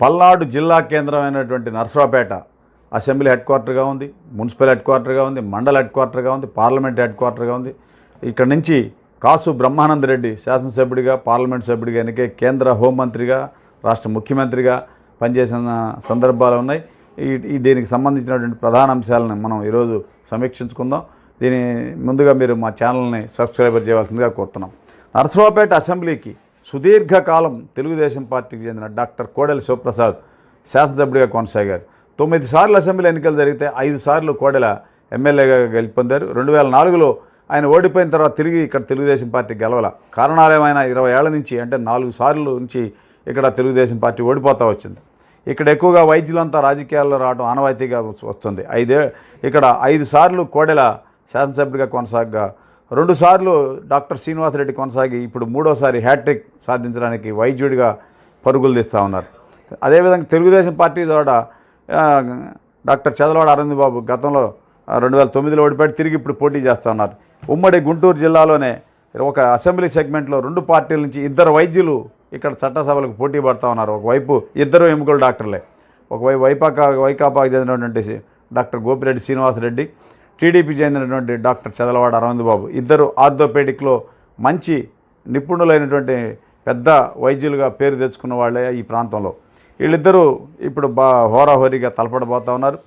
పల్నాడు జిల్లా కేంద్రమైనటువంటి Narasaraopet assembly head క్వార్టర్గా ఉంది మున్సిపల్ హెడ్ క్వార్టర్గా ఉంది మండల హెడ్ క్వార్టర్గా ఉంది పార్లమెంట్ హెడ్ క్వార్టర్గా ఉంది. ఇక్కడ నుంచి కాసు బ్రహ్మానంద రెడ్డి శాసనసభ్యుడిగా పార్లమెంట్ సభ్యుడిగా ఎన్నికే కేంద్ర హోంమంత్రిగా రాష్ట్ర ముఖ్యమంత్రిగా పనిచేసిన సందర్భాలు ఉన్నాయి. ఈ దీనికి సంబంధించినటువంటి ప్రధాన అంశాలను మనం ఈరోజు సమీక్షించుకుందాం. దీని ముందుగా మీరు మా ఛానల్ని సబ్స్క్రైబర్ చేయవలసిందిగా కోరుతున్నాం. నర్సరావుపేట అసెంబ్లీకి సుదీర్ఘకాలం తెలుగుదేశం పార్టీకి చెందిన డాక్టర్ కోడెల శివప్రసాద్ శాసనసభ్యుడిగా కొనసాగారు తొమ్మిది సార్లు అసెంబ్లీ ఎన్నికలు జరిగితే ఐదు సార్లు కోడెల ఎమ్మెల్యేగా గెలుపొందారు. రెండు వేల నాలుగులో ఆయన ఓడిపోయిన తర్వాత తిరిగి ఇక్కడ తెలుగుదేశం పార్టీ గెలవల. కారణాలేమైనా ఇరవై ఏళ్ళ నుంచి అంటే నాలుగు సార్లు నుంచి ఇక్కడ తెలుగుదేశం పార్టీ ఓడిపోతూ వచ్చింది. ఇక్కడ ఎక్కువగా వైద్యులంతా రాజకీయాల్లో రావడం ఆనవాయితీగా వస్తుంది. ఐదే ఇక్కడ ఐదు సార్లు కోడెల శాసనసభ్యుడిగా కొనసాగగా రెండుసార్లు డాక్టర్ శ్రీనివాసరెడ్డి కొనసాగి ఇప్పుడు మూడోసారి హ్యాట్రిక్ సాధించడానికి వైద్యుడిగా పరుగులు తీస్తూ ఉన్నారు. అదేవిధంగా తెలుగుదేశం పార్టీ ద్వారా డాక్టర్ చదలవాడ అరవింద్ బాబు గతంలో రెండు వేల తొమ్మిదిలో ఓడిపోయి తిరిగి ఇప్పుడు పోటీ చేస్తూ ఉన్నారు. ఉమ్మడి గుంటూరు జిల్లాలోనే ఒక అసెంబ్లీ సెగ్మెంట్లో రెండు పార్టీల నుంచి ఇద్దరు వైద్యులు ఇక్కడ చట్టసభలకు పోటీ పడుతూ ఉన్నారు. ఒకవైపు ఇద్దరు ఎముకలు డాక్టర్లే ఒకవైపు వైపాకా వైకాపాకు చెందినటువంటి డాక్టర్ గోపిరెడ్డి శ్రీనివాసరెడ్డి టీడీపీ చెందినటువంటి డాక్టర్ చదలవాడ అరవింద్ బాబు ఇద్దరు ఆర్థోపేడిక్లో మంచి నిపుణులైనటువంటి పెద్ద వైద్యులుగా పేరు తెచ్చుకున్న వాళ్ళే ఈ ప్రాంతంలో. వీళ్ళిద్దరూ ఇప్పుడు బా హోరాహోరీగా తలపడబోతా ఉన్నారు.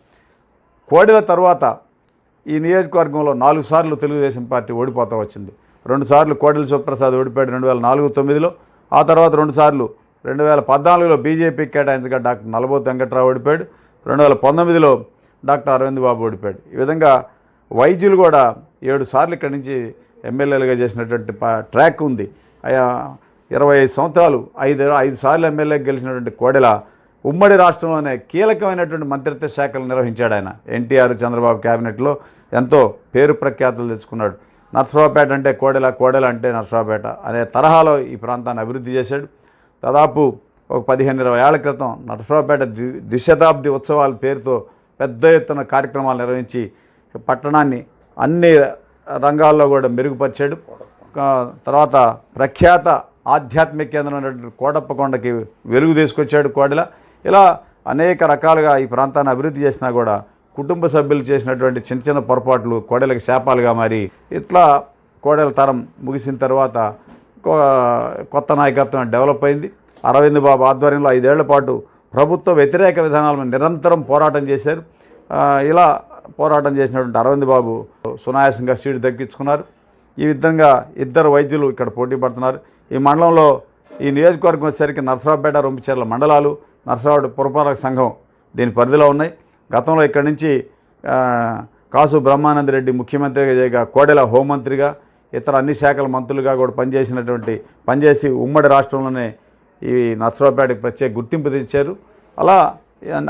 కోడెల తర్వాత ఈ నియోజకవర్గంలో నాలుగు సార్లు తెలుగుదేశం పార్టీ ఓడిపోతా వచ్చింది. రెండు సార్లు కోడెల శివప్రసాద్ ఓడిపోయాడు రెండు వేల నాలుగు తొమ్మిదిలో. ఆ తర్వాత రెండు సార్లు రెండు వేల పద్నాలుగులో బీజేపీకి కేటాయించగా డాక్టర్ నలబోతు వెంకట్రావు ఓడిపోయాడు. రెండు వేల పంతొమ్మిదిలో డాక్టర్ అరవింద్ బాబు ఓడిపోయాడు. ఈ విధంగా వైద్యులు కూడా ఏడు సార్లు ఇక్కడి నుంచి ఎమ్మెల్యేలుగా చేసినటువంటి ట్రాక్ ఉంది. ఆయా ఇరవై ఐదు సంవత్సరాలు ఐదు ఐదు సార్లు ఎమ్మెల్యే గెలిచినటువంటి కోడెల ఉమ్మడి రాష్ట్రంలోనే కీలకమైనటువంటి మంత్రిత్వ శాఖలు నిర్వహించాడు ఆయన. ఎన్టీఆర్ చంద్రబాబు క్యాబినెట్లో ఎంతో పేరు ప్రఖ్యాతులు తెచ్చుకున్నాడు. నర్సరావుపేట అంటే కోడెల కోడెల అంటే నర్సరావుపేట అనే తరహాలో ఈ ప్రాంతాన్ని అభివృద్ధి చేశాడు. దాదాపు ఒక పదిహేను ఇరవై ఏళ్ళ క్రితం నరసరావుపేట ద్వి ద్విశతాబ్ది ఉత్సవాల పేరుతో పెద్ద ఎత్తున కార్యక్రమాలు నిర్వహించి పట్టణాన్ని అన్ని రంగాల్లో కూడా మెరుగుపరిచాడు. తర్వాత ప్రఖ్యాత ఆధ్యాత్మిక కేంద్రమైనటువంటి కోటప్ప కొండకి వెలుగు తీసుకొచ్చాడు కోడెల. ఇలా అనేక రకాలుగా ఈ ప్రాంతాన్ని అభివృద్ధి చేసినా కూడా కుటుంబ సభ్యులు చేసినటువంటి చిన్న చిన్న పొరపాట్లు కోడెలకు శాపాలుగా మారి ఇట్లా కోడెల తరం ముగిసిన తర్వాత కొ- కొత్త నాయకత్వం డెవలప్ అయింది. అరవింద్ బాబు ఆధ్వర్యంలో ఐదేళ్ళ పాటు ప్రభుత్వ వ్యతిరేక విధానాలను నిరంతరం పోరాటం చేశారు. ఇలా పోరాటం చేసినటువంటి అరవింద్ బాబు సునాయాసంగా సీటు దక్కించుకున్నారు. ఈ విధంగా ఇద్దరు వైద్యులు ఇక్కడ పోటీ పడుతున్నారు. ఈ మండలంలో ఈ నియోజకవర్గం వచ్చేసరికి నర్సరావుపేట రొంపిచెర్ల మండలాలు నర్సరావుపేట పురపాలక సంఘం దీని పరిధిలో ఉన్నాయి. గతంలో ఇక్కడి నుంచి కాసు బ్రహ్మానంద రెడ్డి ముఖ్యమంత్రిగా కోడెల హోంమంత్రిగా ఇతర అన్ని శాఖల మంత్రులుగా కూడా పనిచేసినటువంటి పనిచేసి ఉమ్మడి రాష్ట్రంలోనే ఈ నర్సరావుపేటకి ప్రత్యేక గుర్తింపు తెచ్చారు. అలా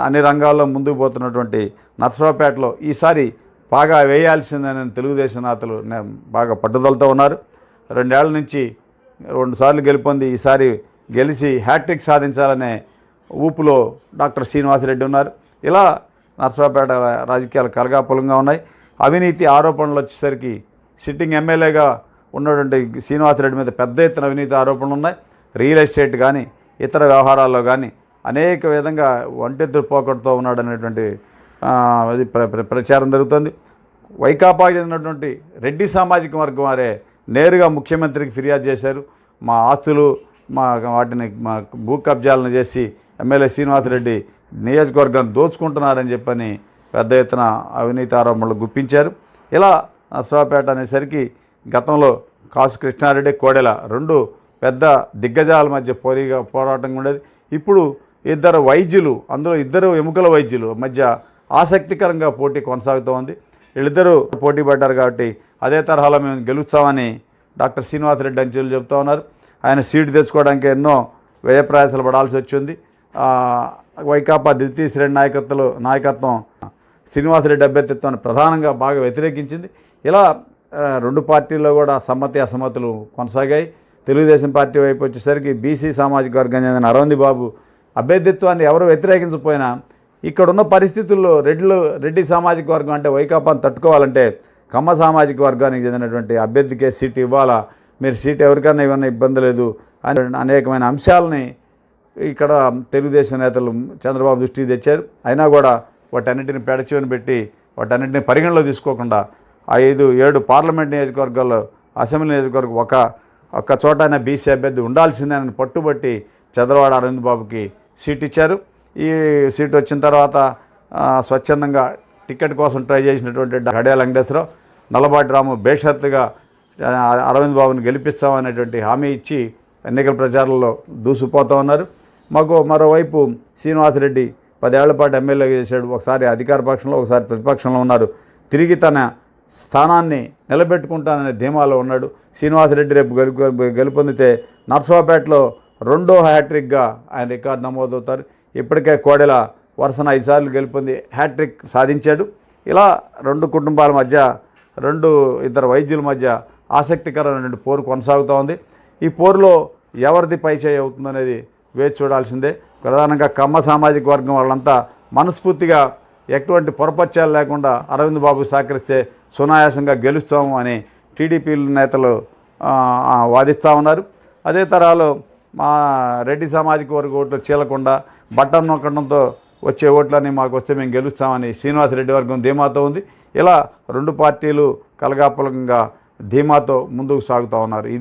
అన్ని రంగాల్లో ముందుకు పోతున్నటువంటి నర్సరావుపేటలో ఈసారి బాగా వేయాల్సిందని తెలుగుదేశం నేతలు బాగా పట్టుదలతో ఉన్నారు. రెండేళ్ళ నుంచి రెండుసార్లు గెలుపొంది ఈసారి గెలిచి హ్యాట్రిక్ సాధించాలనే ఊపులో డాక్టర్ శ్రీనివాసరెడ్డి ఉన్నారు. ఇలా నర్సరావుపేట రాజకీయాలు కలగాపులంగా ఉన్నాయి. అవినీతి ఆరోపణలు వచ్చేసరికి సిట్టింగ్ ఎమ్మెల్యేగా ఉన్నటువంటి శ్రీనివాసరెడ్డి మీద పెద్ద ఎత్తున అవినీతి ఆరోపణలు ఉన్నాయి. రియల్ ఎస్టేట్ కానీ ఇతర వ్యవహారాల్లో కానీ అనేక విధంగా ఒంటెత్తు పోకడతో ఉన్నాడు అనేటువంటి అది ప్ర- ప్రచారం జరుగుతుంది. వైకాపాకి చెందినటువంటి రెడ్డి సామాజిక వర్గం వారే నేరుగా ముఖ్యమంత్రికి ఫిర్యాదు చేశారు. మా ఆస్తులు మా వాటిని మా భూ కబ్జాలను చేసి ఎమ్మెల్యే శ్రీనివాసరెడ్డి నియోజకవర్గాన్ని దోచుకుంటున్నారని చెప్పని పెద్ద ఎత్తున అవినీతి ఆరోపణలు గుప్పించారు. ఇలా నర్సరావుపేట అనేసరికి గతంలో కాసు కృష్ణారెడ్డి కోడెల రెండు పెద్ద దిగ్గజాల మధ్య పోరీగా పోరాటం ఉండేది. ఇప్పుడు ఇద్దరు వైద్యులు అందులో ఇద్దరు ఎముకల వైద్యులు మధ్య ఆసక్తికరంగా పోటీ కొనసాగుతోంది వీళ్ళిద్దరూ పోటీ పడ్డారు కాబట్టి అదే తరహాలో మేము గెలుస్తామని డాక్టర్ శ్రీనివాసరెడ్డి అంచెలు చెప్తా ఉన్నారు. ఆయన సీటు తెచ్చుకోవడానికి ఎన్నో వ్యయ ప్రయాసాలు పడాల్సి వచ్చింది. వైకాపా ద్వితీయ శ్రేణి నాయకత్వంలో నాయకత్వం శ్రీనివాసరెడ్డి అభ్యర్థిత్వాన్ని ప్రధానంగా బాగా వ్యతిరేకించింది. ఇలా రెండు పార్టీల్లో కూడా సమ్మతి అసమ్మతులు కొనసాగాయి. తెలుగుదేశం పార్టీ వైపు వచ్చేసరికి బీసీ సామాజిక వర్గం చెందిన అరవింద్ బాబు అభ్యర్థిత్వాన్ని ఎవరు వ్యతిరేకించకపోయినా ఇక్కడున్న పరిస్థితుల్లో రెడ్లు రెడ్డి సామాజిక వర్గం అంటే వైకాపాను తట్టుకోవాలంటే కమ్మ సామాజిక వర్గానికి చెందినటువంటి అభ్యర్థికే సీటు ఇవ్వాలా? మీరు సీట్ ఎవరికైనా ఏమైనా ఇబ్బంది లేదు అని అనేకమైన అంశాలని ఇక్కడ తెలుగుదేశం నేతలు చంద్రబాబు దృష్టికి తెచ్చారు. అయినా కూడా వాటన్నిటిని పెడచివని పెట్టి వాటన్నిటిని పరిగణలో తీసుకోకుండా ఐదు ఏడు పార్లమెంట్ నియోజకవర్గాల్లో అసెంబ్లీ నియోజకవర్గం ఒక ఒక్క చోటైనా బీసీ అభ్యర్థి ఉండాల్సిందేనని పట్టుబట్టి చంద్రబాబు అరవింద్ బాబుకి సీట్ ఇచ్చారు. ఈ సీట్ వచ్చిన తర్వాత స్వచ్ఛందంగా టికెట్ కోసం ట్రై చేసినటువంటి గడియాల వెంకటేశ్వరరావు నల్లబాటి రాము బేషరత్తుగా అరవింద్ బాబుని గెలిపిస్తామనేటువంటి హామీ ఇచ్చి ఎన్నికల ప్రచారంలో దూసుకుపోతా ఉన్నారు. మాకు మరోవైపు శ్రీనివాసరెడ్డి పదేళ్ళ పాటు ఎమ్మెల్యేగా చేశాడు. ఒకసారి అధికార పక్షంలో ఒకసారి ప్రతిపక్షంలో ఉన్నారు. తిరిగి తన స్థానాన్ని నిలబెట్టుకుంటాననే ధీమాలో ఉన్నాడు. శ్రీనివాసరెడ్డి రేపు గెలుపు గెలుపొందితే నర్సాపేటలో రెండో హ్యాట్రిక్గా ఆయన రికార్డు నమోదవుతారు. ఇప్పటికే కోడెల వరుసన ఐదుసార్లు గెలుపొంది హ్యాట్రిక్ సాధించాడు. ఇలా రెండు కుటుంబాల మధ్య రెండు ఇద్దరు వైద్యుల మధ్య ఆసక్తికరమైన పోరు కొనసాగుతూ ఉంది. ఈ పోరులో ఎవరిది పైచేయి అవుతుందనేది వేచి చూడాల్సిందే. ప్రధానంగా కమ్మ సామాజిక వర్గం వాళ్ళంతా మనస్ఫూర్తిగా ఎటువంటి పొరపత్యాలు లేకుండా అరవింద్ బాబు సహకరిస్తే సునాయాసంగా గెలుస్తాము అని టీడీపీ నేతలు వాదిస్తూ ఉన్నారు. అదే తరాలో మా రెడ్డి సామాజిక వర్గ ఓట్లు చీలకుండా బట్టం నొక్కడంతో వచ్చే ఓట్లని మాకు వస్తే మేము గెలుస్తామని శ్రీనివాసరెడ్డి వర్గం ధీమాతో ఉంది. ఇలా రెండు పార్టీలు కలగాపులకంగా ధీమాతో ముందుకు సాగుతూ ఉన్నారు. ఇది